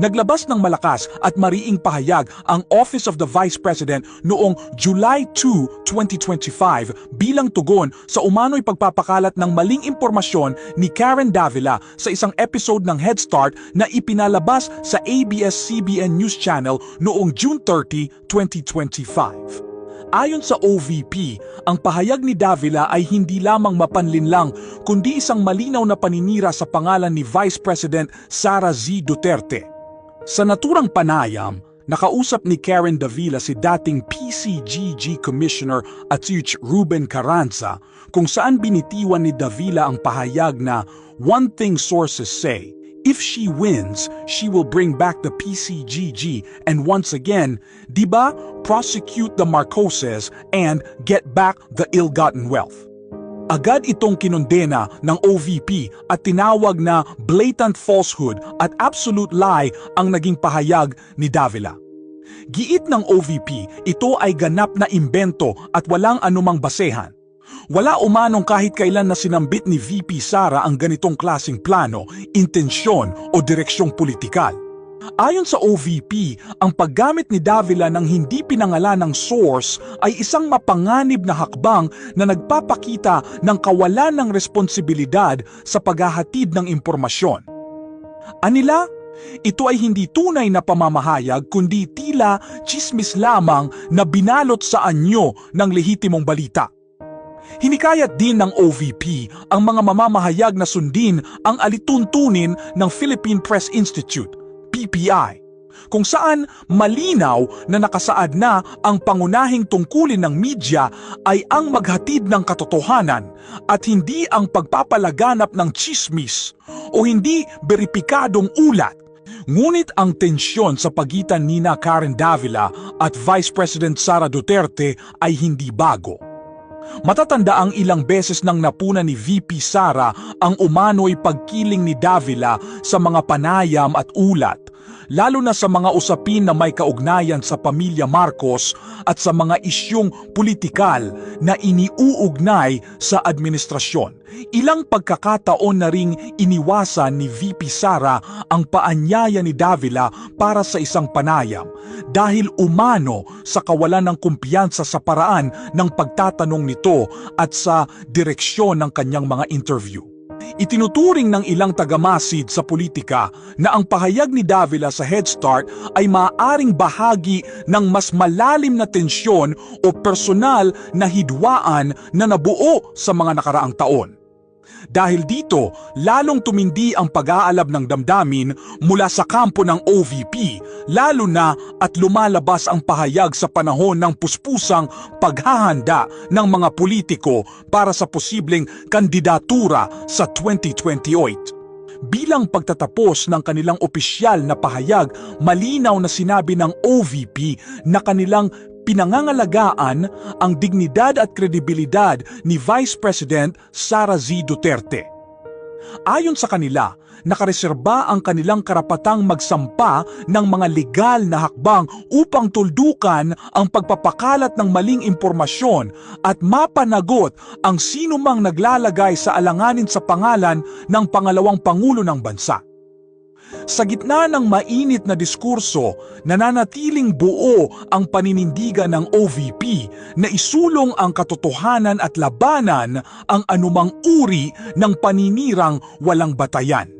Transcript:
Naglabas ng malakas at mariing pahayag ang Office of the Vice President noong July 2, 2025 bilang tugon sa umano'y pagpapakalat ng maling impormasyon ni Karen Davila sa isang episode ng Head Start na ipinalabas sa ABS-CBN News Channel noong June 30, 2025. Ayon sa OVP, ang pahayag ni Davila ay hindi lamang mapanlinlang kundi isang malinaw na paninira sa pangalan ni Vice President Sara Z. Duterte. Sa naturang panayam, nakausap ni Karen Davila si dating PCGG Commissioner at Ruben Carranza kung saan binitiwan ni Davila ang pahayag na one thing sources say, If she wins, she will bring back the PCGG and once again, di ba, prosecute the Marcoses and get back the ill-gotten wealth. Agad itong kinondena ng OVP at tinawag na blatant falsehood at absolute lie ang naging pahayag ni Davila. Giit ng OVP, ito ay ganap na imbento at walang anumang basehan. Wala umanong kahit kailan na sinambit ni VP Sara ang ganitong klasing plano, intensyon o direksyong politikal. Ayon sa OVP, ang paggamit ni Davila ng hindi pinangalan ng source ay isang mapanganib na hakbang na nagpapakita ng kawalan ng responsibilidad sa paghahatid ng impormasyon. Anila, ito ay hindi tunay na pamamahayag kundi tila chismis lamang na binalot sa anyo ng lehitimong balita. Hinikayat din ng OVP ang mga mamamahayag na sundin ang alituntunin ng Philippine Press Institute, PPI, kung saan malinaw na nakasaad na ang pangunahing tungkulin ng media ay ang maghatid ng katotohanan at hindi ang pagpapalaganap ng chismis o hindi beripikadong ulat. Ngunit ang tensyon sa pagitan ni na Karen Davila at Vice President Sara Duterte ay hindi bago. Matatanda ang ilang beses nang napuna ni VP Sara ang umano'y pagkiling ni Davila sa mga panayam at ulat, lalo na sa mga usapin na may kaugnayan sa pamilya Marcos at sa mga isyong politikal na iniuugnay sa administrasyon. Ilang pagkakataon na ring iniwasan ni VP Sara ang paanyaya ni Davila para sa isang panayam dahil umano sa kawalan ng kumpiyansa sa paraan ng pagtatanong nito at sa direksyon ng kanyang mga interview. Itinuturing ng ilang tagamasid sa politika na ang pahayag ni Davila sa Head Start ay maaaring bahagi ng mas malalim na tensyon o personal na hidwaan na nabuo sa mga nakaraang taon. Dahil dito, lalong tumindi ang pag-aalab ng damdamin mula sa kampo ng OVP, lalo na at lumalabas ang pahayag sa panahon ng puspusang paghahanda ng mga politiko para sa posibleng kandidatura sa 2028. Bilang pagtatapos ng kanilang opisyal na pahayag, malinaw na sinabi ng OVP na kanilang pinangangalagaan ang dignidad at kredibilidad ni Vice President Sara Z. Duterte. Ayon sa kanila, nakareserba ang kanilang karapatang magsampa ng mga legal na hakbang upang tuldukan ang pagpapakalat ng maling impormasyon at mapanagot ang sinumang naglalagay sa alanganin sa pangalan ng pangalawang pangulo ng bansa. Sa gitna ng mainit na diskurso, nananatiling buo ang paninindigan ng OVP na isulong ang katotohanan at labanan ang anumang uri ng paninirang walang batayan.